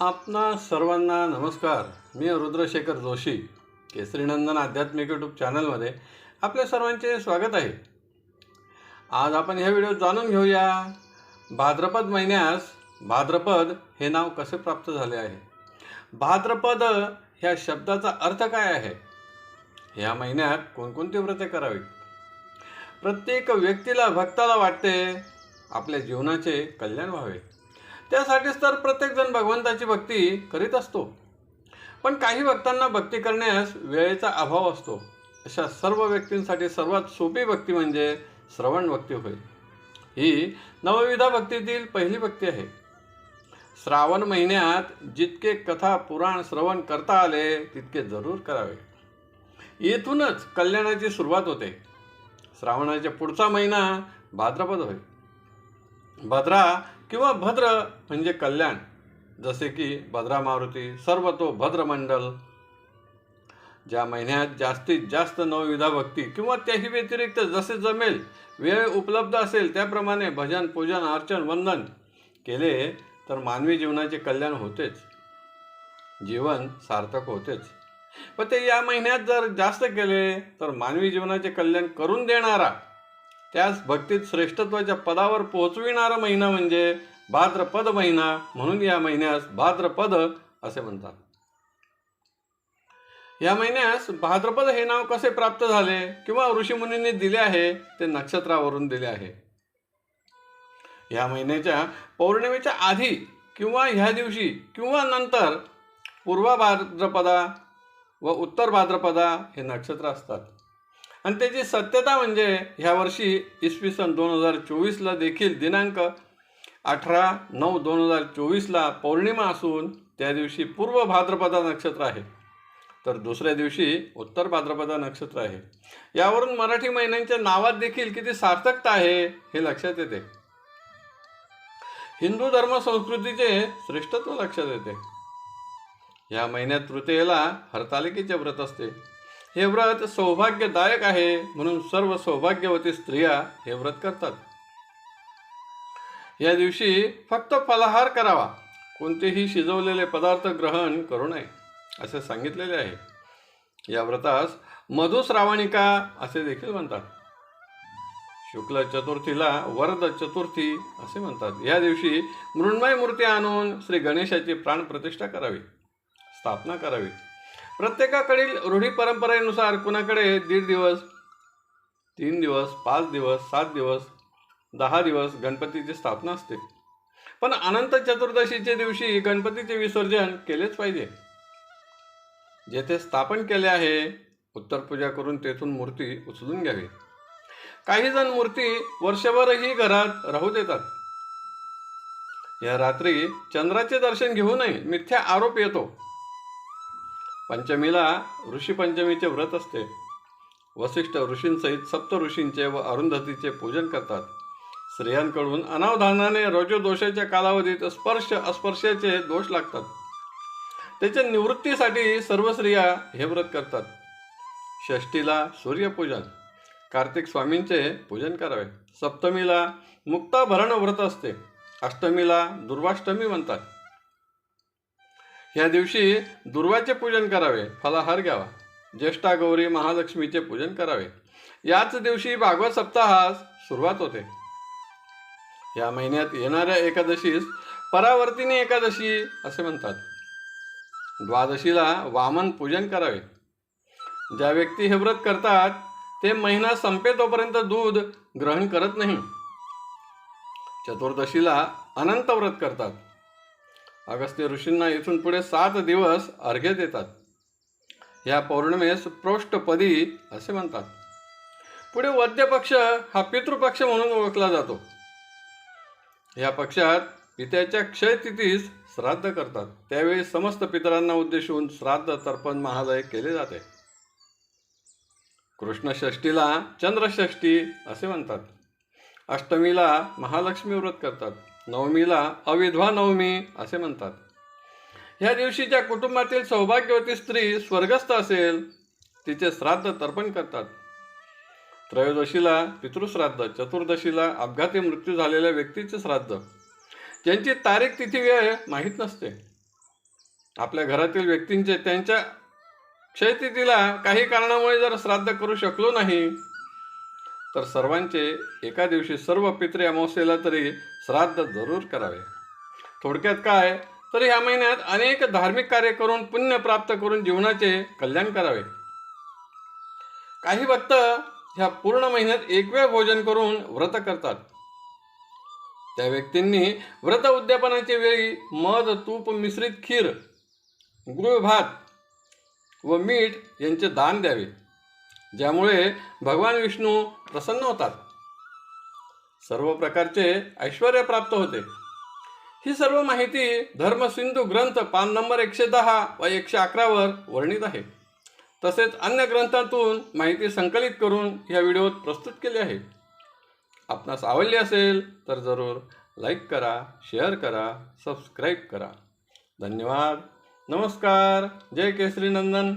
आपणा सर्वांना नमस्कार. मी रुद्रशेखर जोशी. केसरीनंदन आध्यात्मिक यूट्यूब चॅनलमध्ये आपल्या सर्वांचे स्वागत आहे. आज आपण ह्या व्हिडिओ जाणून घेऊया भाद्रपद महिन्यास भाद्रपद हे नाव कसे प्राप्त झाले आहे? भाद्रपद ह्या शब्दाचा अर्थ काय आहे? ह्या महिन्यात कोणकोणती व्रते करावी प्रत्येक व्यक्तीला भक्ताला वाटते आपल्या जीवनाचे कल्याण व्हावे. त्यासाठीच तर प्रत्येकजण भगवंताची भक्ती करीत असतो. पण काही भक्तांना भक्ती करण्यास वेळेचा अभाव असतो. अशा सर्व व्यक्तींसाठी सर्वात सोपी भक्ती म्हणजे श्रवण भक्ती होय. ही नवविधा भक्तीतील पहिली भक्ती आहे. श्रावण महिन्यात जितके कथा पुराण श्रवण करता आले तितके जरूर करावे. येथूनच कल्याणाची सुरुवात होते. श्रावणाच्या पुढचा महिना भाद्रपद होय. भद्रा किंवा भद्र म्हणजे कल्याण जसे की भद्रा मारुती सर्व तो भद्रमंडल ज्या महिन्यात जास्तीत जास्त नवविधा भक्ती किंवा त्याही व्यतिरिक्त जसे जमेल वेळ उपलब्ध असेल त्याप्रमाणे भजन पूजन अर्चन वंदन केले तर मानवी जीवनाचे कल्याण होतेच. जीवन सार्थक होतेच. पण ते या महिन्यात जर जास्त केले तर मानवी जीवनाचे कल्याण करून देणारा त्यास भक्तीत श्रेष्ठत्वाच्या पदावर पोहोचविणारा महिना म्हणजे भाद्रपद महिना. म्हणून या महिन्यास भाद्रपद असे म्हणतात. या महिन्यास भाद्रपद हे नाव कसे प्राप्त झाले? किंवा ऋषीमुनींनी दिले आहे? ते नक्षत्रावरून दिले आहे. या महिन्याच्या पौर्णिमेच्या आधी किंवा ह्या दिवशी किंवा नंतर पूर्व भाद्रपदा व उत्तर भाद्रपदा हे नक्षत्र असतात. आणि त्याची सत्यता म्हणजे ह्या वर्षी इसवी सन दोन हजार चोवीसला देखील दिनांक अठरा नऊ दोन हजार चोवीसला पौर्णिमा असून त्या दिवशी पूर्व भाद्रपदा नक्षत्र आहे. तर दुसऱ्या दिवशी उत्तर भाद्रपदा नक्षत्र आहे. यावरून मराठी महिन्यांच्या नावात देखील किती सार्थकता आहे हे लक्षात येते. हिंदू धर्म संस्कृतीचे श्रेष्ठत्व लक्षात येते. या महिन्यात तृतीयेला हरतालिकेचे व्रत असते. हे व्रत सौभाग्यदायक आहे म्हणून सर्व सौभाग्यवती स्त्रिया हे व्रत करतात. या दिवशी फक्त फलाहार करावा. कोणतेही शिजवलेले पदार्थ ग्रहण करू नये असे सांगितलेले आहे. या व्रतास मधुश्रावणिका असे देखील म्हणतात. शुक्ल चतुर्थीला वरद चतुर्थी असे म्हणतात. या दिवशी मृण्मय मूर्ती आणून श्री गणेशाची प्राणप्रतिष्ठा करावी स्थापना करावी. प्रत्येकाकडील रूढी परंपरेनुसार कुणाकडे दीड दिवस तीन दिवस पाच दिवस सात दिवस दहा दिवस गणपतीची स्थापना असते. पण अनंत चतुर्दशीच्या दिवशी गणपतीचे विसर्जन केलेच पाहिजे. जेथे स्थापन केले आहे उत्तर पूजा करून तेथून मूर्ती उचलून घ्यावी. काही जण मूर्ती वर्षभरही घरात राहू देतात. या रात्री चंद्राचे दर्शन घेऊनही मिथ्या आरोप येतो. पंचमीला ऋषीपंचमीचे व्रत असते. वसिष्ठ ऋषींसहित सप्त ऋषींचे व अरुंधतीचे पूजन करतात. स्त्रियांकडून अनावधानाने रजोदोषाच्या कालावधीत स्पर्श अस्पर्शाचे दोष लागतात. त्याच्या निवृत्तीसाठी सर्व स्त्रिया हे व्रत करतात. षष्टीला सूर्यपूजन. कार्तिक स्वामींचे पूजन करावे. सप्तमीला मुक्ताभरण व्रत असते. अष्टमीला दुर्वाष्टमी म्हणतात. ह्या दिवशी दुर्वाचे पूजन करावे फलाहार घ्यावा. ज्येष्ठा गौरी महालक्ष्मीचे पूजन करावे. याच दिवशी भागवत सप्ताहास सुरुवात होते. या महिन्यात येणाऱ्या एकादशीस परावर्तिनी एकादशी असे म्हणतात. द्वादशीला वामन पूजन करावे. ज्या व्यक्ती हे व्रत करतात ते महिना संपेतोपर्यंत दूध ग्रहण करत नाही. चतुर्दशीला अनंत व्रत करतात. अगस्त्य ऋषींना इथून पुढे सात दिवस अर्घ्य देतात. या पौर्णिमेस प्रोष्ठपदी असे म्हणतात. पुढे वद्यपक्ष हा पितृपक्ष म्हणून ओळखला जातो. या पक्षात पित्याच्या क्षयतिथीस श्राद्ध करतात. त्यावेळी समस्त पितरांना उद्देशून श्राद्ध तर्पण महालय केले जाते. कृष्णषष्टीला चंद्रषष्ठी असे म्हणतात. अष्टमीला महालक्ष्मी व्रत करतात. नवमीला अविधवा नवमी असे म्हणतात. ह्या दिवशी ज्या कुटुंबातील सौभाग्यवती स्त्री स्वर्गस्थ असेल तिचे श्राद्ध तर्पण करतात. त्रयोदशीला पितृश्राद्ध चतुर्दशीला अपघाती मृत्यू झालेल्या व्यक्तीचे श्राद्ध. ज्यांची तारीख तिथी वेळ माहीत नसते. आपल्या घरातील व्यक्तींचे त्यांच्या क्षयतिथीला काही कारणामुळे जर श्राद्ध करू शकलो नाही तर सर्वांचे एका दिवशी सर्व पित्रे अमावस्येला तरी श्राद्ध जरूर करावे. थोडक्यात काय? तर ह्या महिन्यात अनेक धार्मिक कार्य करून पुण्य प्राप्त करून जीवनाचे कल्याण करावे. काही भक्त ह्या पूर्ण महिन्यात एकवेळ भोजन करून व्रत करतात. त्या व्यक्तींनी व्रत उद्यापनाच्या वेळी मध तूप मिश्रित खीर गुळ भात व मीठ यांचे दान द्यावे. ज्यामुळे भगवान विष्णू प्रसन्न होतात. सर्व प्रकारचे ऐश्वर प्राप्त होते. ही सर्व माहिती धर्मसिंधू ग्रंथ पान नंबर एकशे दहा व एकशे अकरावर वर्णित आहे. तसेच अन्य ग्रंथातून माहिती संकलित करून या व्हिडिओत प्रस्तुत केली आहे. आपणास आवडली असेल तर जरूर लाईक करा शेअर करा सबस्क्राईब करा. धन्यवाद. नमस्कार. जय केसरी नंदन.